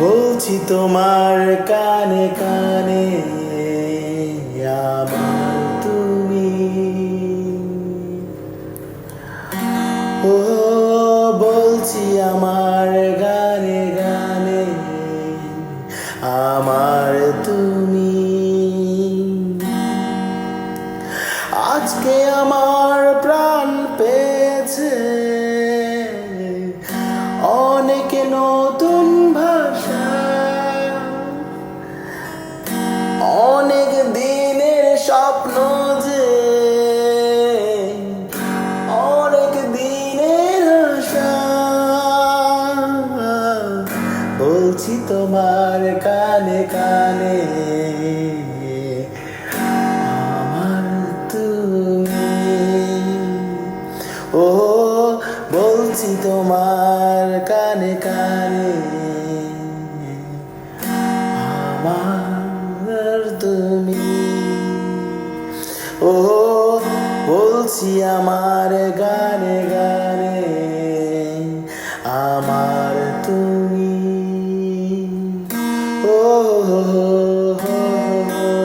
বলছি তোমার কানে কানে আমার তুমি। ও, বলছি আমার গানে গানে, আমার তুমি। আজকে আমার প্রাণ পেয়েছে, অনেকে নতুন স্বপ্ন যে অনেক দিনের আশা। বলছি তোমার কানে কানে, আমার তুমি। ও বলছি তোমার কানে কানে, আমার ও বলছি আমার গানে গানে আমার তুমি ও হো হো হো হো